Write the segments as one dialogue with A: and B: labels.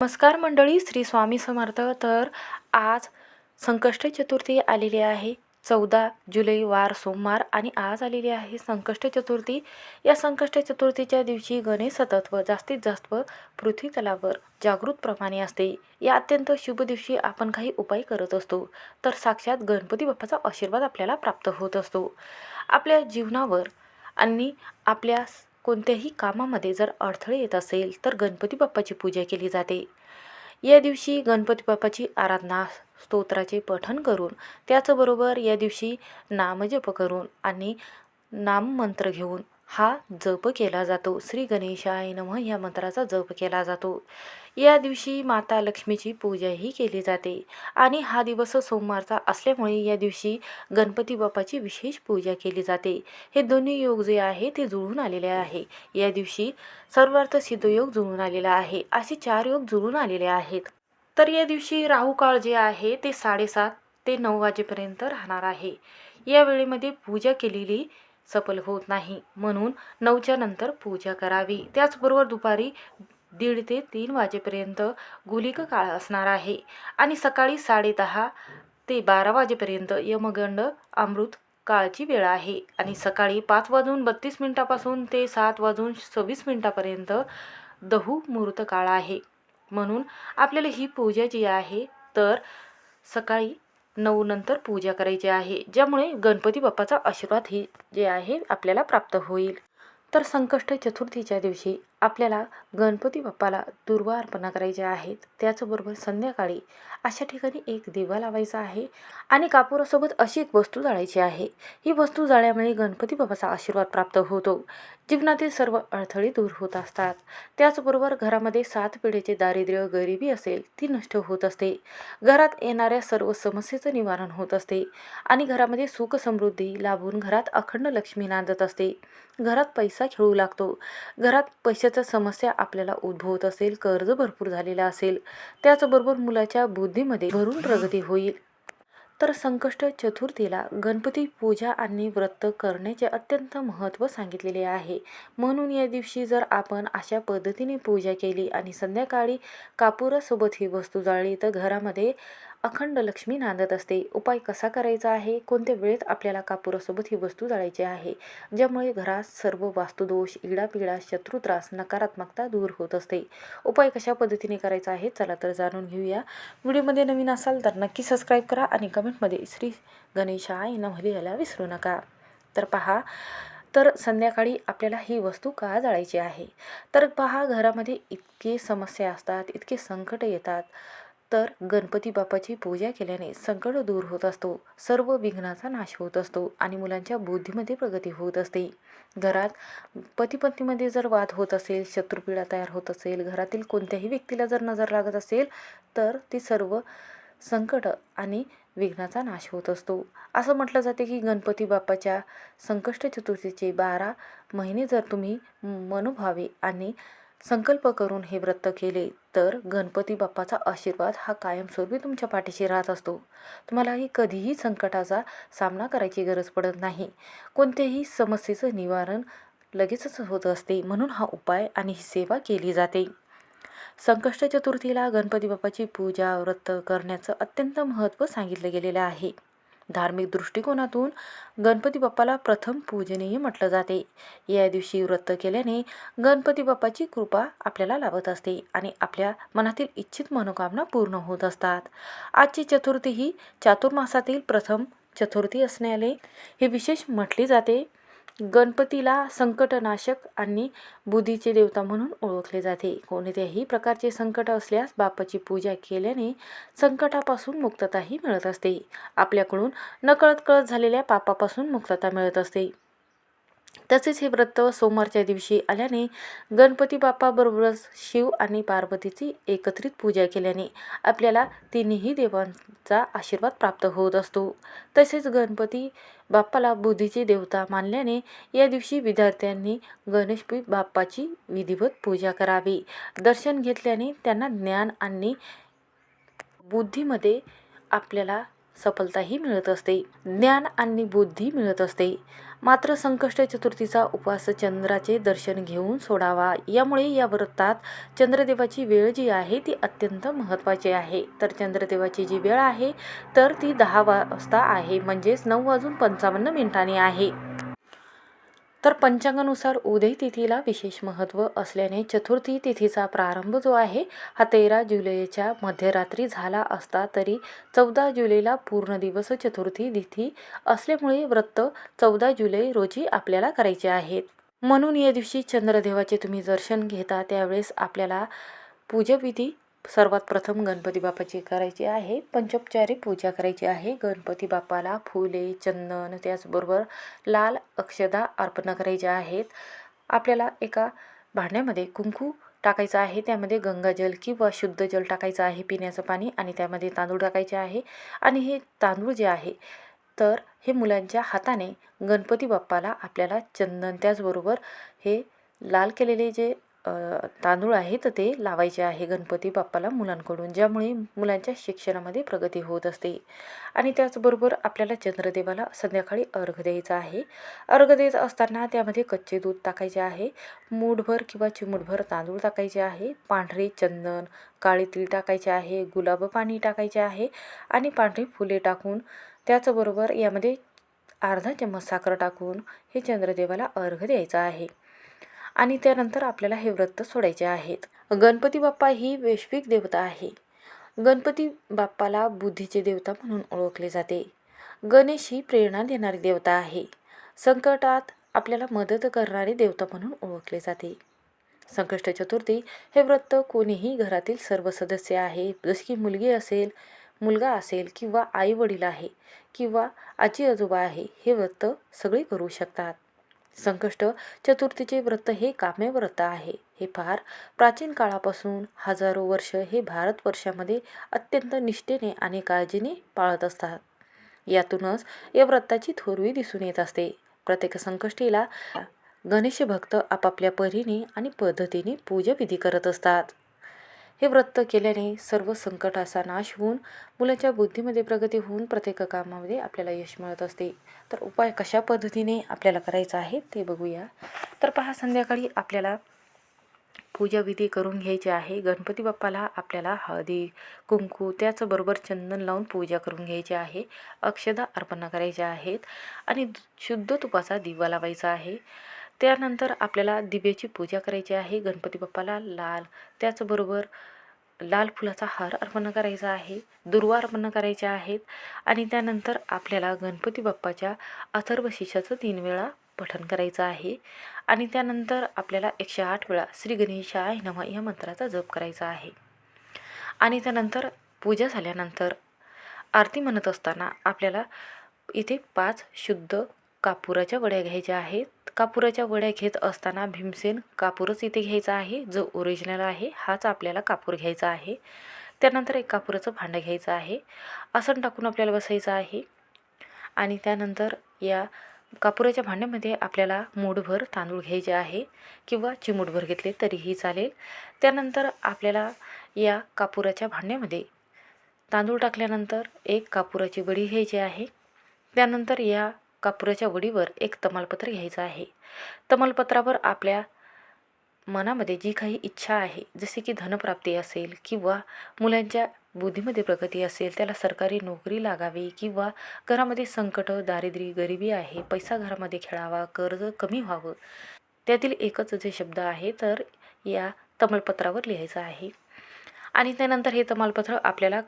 A: नमस्कार मंडळी श्री स्वामी समर्थ. तर आज संकष्ट चतुर्थी आलेली आहे. चौदा जुलै वार सोमवार आणि आज आलेली आहे संकष्ट चतुर्थी. या संकष्ट चतुर्थीच्या दिवशी गणेश सतत्व जास्तीत जास्त पृथ्वी तलावर जागृतप्रमाणे असते. या अत्यंत शुभ दिवशी आपण काही उपाय करत असतो. तर साक्षात गणपती बाप्पाचा आशीर्वाद आपल्याला प्राप्त होत असतो. आपल्या जीवनावर आणि आपल्या कोणत्याही कामामध्ये जर अडथळे येत असेल तर गणपती बाप्पाची पूजा केली जाते. या दिवशी गणपती बाप्पाची आराधना स्तोत्राचे पठण करून त्याचबरोबर या दिवशी नामजप करून आणि नाममंत्र घेऊन हा जप केला जातो. श्री गणेशाय नमः या मंत्राचा जप केला जातो. या दिवशी माता लक्ष्मीची पूजाही केली जाते आणि हा दिवस सोमवारचा असल्यामुळे या दिवशी गणपती बाप्पाची विशेष पूजा केली जाते. हे दोन्ही योग जे आहे ते जुळून आलेले आहे. या दिवशी सर्वार्थ सिद्धयोग जुळून आलेला आहे. असे चार योग जुळून आलेले आहेत. तर या दिवशी राहू काळ जे आहे ते साडेसात ते नऊ वाजेपर्यंत राहणार आहे. या वेळेमध्ये पूजा केलेली सफल होत नाही. म्हणून नऊच्या नंतर पूजा करावी. त्याचबरोबर दुपारी दीड ते तीन वाजेपर्यंत गुलिक काळ असणार आहे. आणि सकाळी साडेदहा ते बारा वाजेपर्यंत यमगंड अमृत काळची वेळ आहे. आणि सकाळी पाच वाजून बत्तीस मिनटापासून ते सात वाजून सव्वीस मिनटापर्यंत दहू मुहूर्त काळ आहे. म्हणून आपल्याला ही पूजा जी आहे तर सकाळी नऊ नंतर पूजा करायची आहे ज्यामुळे गणपती बाप्पाचा आशीर्वाद ही जे आहे आपल्याला प्राप्त होईल. तर संकष्ट चतुर्थीच्या दिवशी आपल्याला गणपती बाप्पाला दुर्वा अर्पणा करायच्या आहेत. त्याचबरोबर संध्याकाळी अशा ठिकाणी एक दिवा लावायचा आहे आणि कापुरासोबत अशी एक वस्तू जाळायची आहे. ही वस्तू जाळल्यामुळे गणपती बाप्पाचा आशीर्वाद प्राप्त होतो. जीवनातील सर्व अडथळे दूर होत असतात. त्याचबरोबर घरामध्ये सात पिढीचे दारिद्र्य गरिबी असेल ती नष्ट होत असते. घरात येणाऱ्या सर्व समस्येचं निवारण होत असते आणि घरामध्ये सुख समृद्धी लाभून घरात अखंड लक्ष्मी नांदत असते. घरात पैसा खेळू लागतो. घरात पैशाचा समस्या आपल्याला उद्भवत असेल कर्ज भरपूर झालेला असेल त्याचबरोबर मुलाच्या बुद्धीमध्ये भरून प्रगती होईल. तर संकष्ट चतुर्थीला गणपती पूजा आणि व्रत करण्याचे अत्यंत महत्त्व सांगितलेले आहे. म्हणून या दिवशी जर आपण अशा पद्धतीने पूजा केली आणि संध्याकाळी कापुरासोबत ही वस्तू जाळली तर घरामध्ये अखंड लक्ष्मी नांदत असते. उपाय कसा करायचा आहे? कोणत्या वेळेत आपल्याला कापुरासोबत ही वस्तू जाळायची आहे? ज्यामुळे घरात सर्व वास्तुदोष इडापिडा शत्रुत्रास नकारात्मकता दूर होत असते. उपाय कशा पद्धतीने करायचा आहे? चला तर जाणून घेऊया. व्हिडिओमध्ये नवीन असाल तर नक्की सबस्क्राईब करा आणि कमेंटमध्ये श्री गणेशाय नमली याला विसरू नका. तर पहा तर संध्याकाळी आपल्याला ही वस्तू का जाळायची आहे? तर पहा घरामध्ये इतके समस्या असतात इतके संकट येतात. तर गणपती बाप्पाची पूजा केल्याने संकट दूर होत असतो. सर्व विघ्नाचा नाश होत असतो आणि मुलांच्या बुद्धीमध्ये प्रगती होत असते. घरात पतीपत्नीमध्ये जर वाद होत असेल शत्रुपीडा तयार होत असेल घरातील कोणत्याही व्यक्तीला जर नजर लागत असेल तर ती सर्व संकट आणि विघ्नाचा नाश होत असतो. असं म्हटलं जाते की गणपती बाप्पाच्या संकष्ट चतुर्थीचे बारा महिने जर तुम्ही मनोभावे आणि संकल्प करून हे व्रत केले तर गणपती बाप्पाचा आशीर्वाद हा कायमस्वरूपी तुमच्या पाठीशी राहत असतो. तुम्हालाही कधीही संकटाचा सामना करायची गरज पडत नाही. कोणत्याही समस्येचं निवारण लगेचच होत असते म्हणून हा उपाय आणि ही सेवा केली जाते. संकष्ट चतुर्थीला गणपती बाप्पाची पूजा व्रत करण्याचं अत्यंत महत्त्व सांगितलं गेलेलं आहे. धार्मिक दृष्टिकोनातून गणपती बाप्पाला प्रथम पूजनीय म्हटलं जाते. या दिवशी व्रत केल्याने गणपती बाप्पाची कृपा आपल्याला लाभत असते आणि आपल्या मनातील इच्छित मनोकामना पूर्ण होत असतात. आजची चतुर्थी ही चातुर्मासातील प्रथम चतुर्थी असण्याने हे विशेष म्हटले जाते. गणपतीला संकटनाशक आणि बुद्धीचे देवता म्हणून ओळखले जाते. कोणत्याही प्रकारचे संकट असल्यास बापाची पूजा केल्याने संकटापासून मुक्तताही मिळत असते. आपल्याकडून नकळत कळत झालेल्या पापापासून मुक्तता मिळत असते. तसेच हे व्रत सोमवारच्या दिवशी आल्याने गणपती बाप्पाबरोबरच शिव आणि पार्वतीची एकत्रित पूजा केल्याने आपल्याला तिन्ही देवांचा आशीर्वाद प्राप्त होत असतो. तसेच गणपती बाप्पाला बुद्धीची देवता मानल्याने या दिवशी विद्यार्थ्यांनी गणेश बाप्पाची विधिवत पूजा करावी. दर्शन घेतल्याने त्यांना ज्ञान आणि बुद्धीमध्ये आपल्याला सफलताही मिळत असते. ज्ञान आणि बुद्धी मिळत असते. मात्र संकष्ट चतुर्थीचा उपवास चंद्राचे दर्शन घेऊन सोडावा. यामुळे या व्रतात चंद्रदेवाची वेळ जी आहे ती अत्यंत महत्त्वाची आहे. तर चंद्रदेवाची जी वेळ आहे तर ती दहा वाजता आहे. म्हणजेच नऊ वाजून पंचावन्न मिनिटांनी आहे. तर पंचांगानुसार उदय तिथीला विशेष महत्त्व असल्याने चतुर्थी तिथीचा प्रारंभ जो आहे हा तेरा जुलैच्या मध्यरात्री झाला असता तरी चौदा जुलैला पूर्ण दिवस चतुर्थी तिथी असल्यामुळे व्रत चौदा जुलै रोजी आपल्याला करायचे आहेत. म्हणून या दिवशी चंद्रदेवाचे तुम्ही दर्शन घेता त्यावेळेस आपल्याला पूजाविधी सर्वात प्रथम गणपती बाप्पाची करायची आहे. पंचोपचारी पूजा करायची आहे. गणपती बाप्पाला फुले चंदन त्याचबरोबर लाल अक्षदा अर्पण करायच्या आहेत. आपल्याला एका भांड्यामध्ये कुंकू टाकायचं आहे. त्यामध्ये गंगाजल किंवा शुद्ध जल टाकायचं आहे. पिण्याचं पाणी आणि त्यामध्ये तांदूळ टाकायचे आहे. आणि हे तांदूळ जे आहे तर हे मुलांच्या हाताने गणपती बाप्पाला आपल्याला चंदन त्याचबरोबर हे लाल केलेले जे तांदूळ आहे तर ते लावायचे आहे गणपती बाप्पाला मुलांकडून ज्यामुळे मुलांच्या शिक्षणामध्ये प्रगती होत असते. आणि त्याचबरोबर आपल्याला चंद्रदेवाला संध्याकाळी अर्घ द्यायचा आहे. अर्घ देत असताना त्यामध्ये कच्चे दूध टाकायचे आहे. मूठभर किंवा चिमूटभर तांदूळ टाकायचे आहे. पांढरे चंदन काळे तीळ टाकायचे आहे. गुलाब पाणी टाकायचे आहे. आणि पांढरी फुले टाकून त्याचबरोबर यामध्ये अर्धा चम्मच साखर टाकून हे चंद्रदेवाला अर्घ द्यायचा आहे. आणि त्यानंतर आपल्याला हे व्रत सोडायचे आहेत. गणपती बाप्पा ही वैश्विक देवता आहे. गणपती बाप्पाला बुद्धीचे देवता म्हणून ओळखले जाते. गणेश ही प्रेरणा देणारी देवता आहे. संकटात आपल्याला मदत करणारी देवता म्हणून ओळखले जाते. संकष्ट चतुर्थी हे व्रत कोणीही घरातील सर्व सदस्य आहे जसे की मुलगी असेल मुलगा असेल किंवा आई वडील आहे किंवा आजी आजोबा आहे हे व्रत सगळे करू शकतात. संकष्ट चतुर्थीचे व्रत हे काम्य व्रत आहे. हे फार प्राचीन काळापासून हजारो वर्ष हे भारतवर्षामध्ये अत्यंत निष्ठेने आणि काळजीने पाळत असतात. यातूनच या व्रताची थोरवी दिसून येत असते. प्रत्येक संकष्टीला गणेश भक्त आपापल्या परीने आणि पद्धतीने पूजाविधी करत असतात. हे व्रत केल्याने सर्व संकटाचा नाश होऊन मुलाच्या बुद्धीमध्ये प्रगती होऊन प्रत्येक कामामध्ये आपल्याला यश मिळत असते. तर उपाय कशा पद्धतीने आपल्याला करायचा आहे ते बघूया. तर पहा संध्याकाळी आपल्याला पूजाविधी करून घ्यायची आहे. गणपती बाप्पाला आपल्याला हळदी कुंकू त्याचबरोबर चंदन लावून पूजा करून घ्यायची आहे. अक्षदा अर्पण करायच्या आहेत आणि शुद्ध तुपाचा दिवा लावायचा आहे. त्यानंतर आपल्याला दिव्याची पूजा करायची आहे. गणपती बाप्पाला लाल त्याचबरोबर लाल फुलाचा हार अर्पण करायचा आहे. दुर्वा अर्पण करायच्या आहेत. आणि त्यानंतर आपल्याला गणपती बाप्पाच्या अथर्व शिष्याचं तीन वेळा पठण करायचं आहे. आणि त्यानंतर आपल्याला एकशे आठ वेळा श्री गणेशाय नम या मंत्राचा जप करायचा आहे. आणि त्यानंतर पूजा झाल्यानंतर आरती म्हणत असताना आपल्याला इथे पाच शुद्ध कापुराच्या वड्या घ्यायच्या आहेत. कापुराच्या वड्या घेत असताना भीमसेन कापूरच इथे घ्यायचा आहे. जो ओरिजिनल आहे हाच आपल्याला कापूर घ्यायचा आहे. त्यानंतर एक कापुराचं भांडं घ्यायचं आहे. आसन टाकून आपल्याला बसायचं आहे. आणि त्यानंतर या कापुराच्या भांड्यामध्ये आपल्याला मूठभर तांदूळ घ्यायचे आहे किंवा चिमूटभर घेतले तरीही चालेल. त्यानंतर आपल्याला या कापुराच्या भांड्यामध्ये तांदूळ टाकल्यानंतर एक कापुराची वडी घ्यायची आहे. त्यानंतर या कापुराच्या वडीवर एक तमालपत्र घ्यायचं आहे. तमालपत्रावर आपल्या मनामध्ये जी काही इच्छा आहे जसे की धनप्राप्ती असेल किंवा मुलांच्या बुद्धीमध्ये प्रगती असेल त्याला सरकारी नोकरी लागावी किंवा घरामध्ये संकट दारिद्र्य गरिबी आहे पैसा घरामध्ये खेळावा कर्ज कमी व्हावं त्यातील एकच जे शब्द आहे तर या तमालपत्रावर लिहायचं आहे. आणि त्यानंतर हे तमालपत्र आपल्याला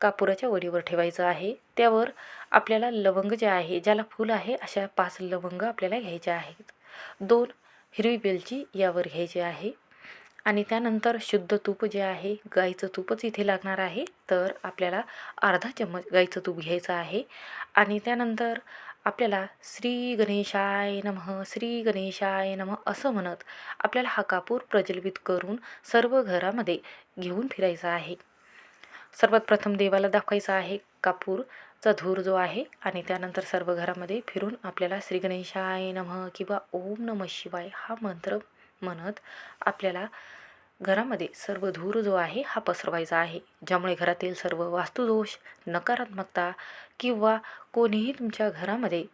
A: कापुराच्या वडीवर ठेवायचं आहे. त्यावर आपल्याला लवंग जे आहे ज्याला फूल आहे अशा पाच लवंग आपल्याला घ्यायच्या आहेत. दोन हिरवी वेलची यावर घ्यायची आहे. आणि त्यानंतर शुद्ध तूप जे आहे गाईचं तूपच इथे लागणार आहे. तर आपल्याला अर्धा चम्मच गाईचं तूप घ्यायचं आहे. आणि त्यानंतर आपल्याला श्री गणेशाय नमः श्री गणेशाय नमः असं म्हणत आपल्याला हा कापूर प्रज्वलित करून सर्व घरामध्ये घेऊन फिरायचा आहे. सर्वात प्रथम देवाला दाखवायचा आहे कापूरचा धूर जो आहे आणि त्यानंतर सर्व घरामध्ये फिरून आपल्याला श्री गणेशाय नमः किंवा ओम नम शिवाय हा मंत्र म्हणत आपल्याला घरामध्ये सर्व धूर जो आहे हा पसरवायचा आहे. ज्यामुळे घरातील सर्व वास्तुदोष नकारात्मकता किंवा कोणीही तुमच्या घरामध्ये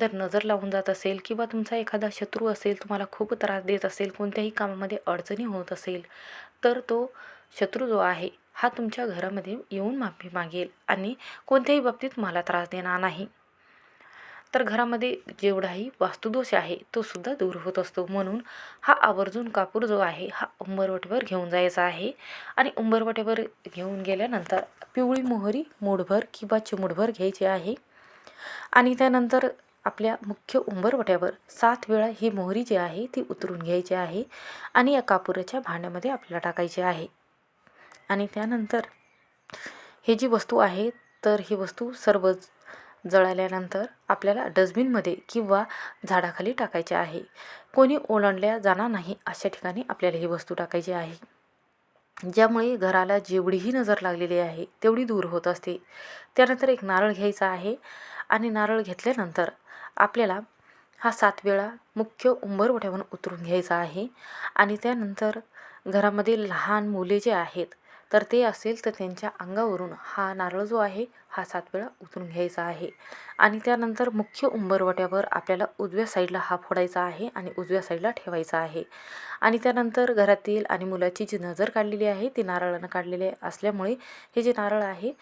A: जर नजर लावून जात असेल किंवा तुमचा एखादा शत्रू असेल तुम्हाला खूप त्रास देत असेल कोणत्याही कामामध्ये अडचणी होत असेल तर तो शत्रू जो आहे हा तुमच्या घरामध्ये येऊन माफी मागेल आणि कोणत्याही बाबतीत मला त्रास देणार नाही. तर घरामध्ये जेवढाही वास्तुदोष आहे तो सुद्धा दूर होत असतो. म्हणून हा आवर्जून कापूर जो आहे हा उंबरवटेवर घेऊन जायचा आहे. आणि उंबरवटेवर घेऊन गेल्यानंतर पिवळी मोहरी मूठभर किंवा चिमुठभर घ्यायची आहे. आणि त्यानंतर आपल्या मुख्य उंबरवट्यावर सात वेळा ही मोहरी जी आहे ती उतरून घ्यायची आहे आणि या कापुराच्या भांड्यामध्ये आपल्याला टाकायची आहे. आणि त्यानंतर ही जी वस्तू आहे तर ही वस्तू सर्व जळाल्यानंतर आपल्याला डस्टबिनमध्ये किंवा झाडाखाली टाकायचे आहे. कोणी ओलांडल्या जाणार नाही अशा ठिकाणी आपल्याला ही वस्तू टाकायची आहे. ज्यामुळे घराला जेवढीही नजर लागलेली आहे तेवढी दूर होत असते. त्यानंतर एक नारळ घ्यायचा आहे आणि नारळ घेतल्यानंतर आपल्याला हा सात वेळा मुख्य उंबरवट्यावरून उतरून घ्यायचा आहे. आणि त्यानंतर घरामध्ये लहान मुले जे आहेत तर ते असेल तर त्यांच्या अंगावरून हा नारळ जो आहे हा सात वेळा उतरून घ्यायचा आहे. आणि त्यानंतर मुख्य उंबरवट्यावर आपल्याला उजव्या साईडला हा फोडायचा आहे आणि उजव्या साईडला ठेवायचा आहे. आणि त्यानंतर घरातील आणि मुलाची जी नजर काढलेली आहे ती नारळानं काढलेली असल्यामुळे हे जे नारळ आहे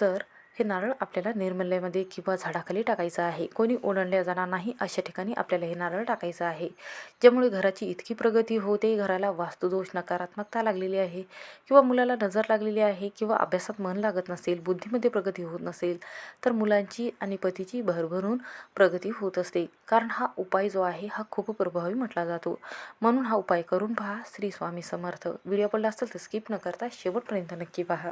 A: तर हे नारळ आपल्याला निर्मल्यामध्ये किंवा झाडाखाली टाकायचं आहे. कोणी ओढणल्या जाणार नाही अशा ठिकाणी आपल्याला हे नारळ टाकायचं आहे. ज्यामुळे घराची इतकी प्रगती होते घराला वास्तुदोष नकारात्मकता लागलेली आहे किंवा मुलाला नजर लागलेली आहे किंवा अभ्यासात मन लागत नसेल बुद्धीमध्ये प्रगती होत नसेल तर मुलांची आणि पतीची भरभरून प्रगती होत असते. कारण हा उपाय जो आहे हा खूप प्रभावी म्हटला जातो. म्हणून हा उपाय करून पहा. श्री स्वामी समर्थ. व्हिडिओ पडला असेल तर स्किप न करता शेवटपर्यंत नक्की पहा.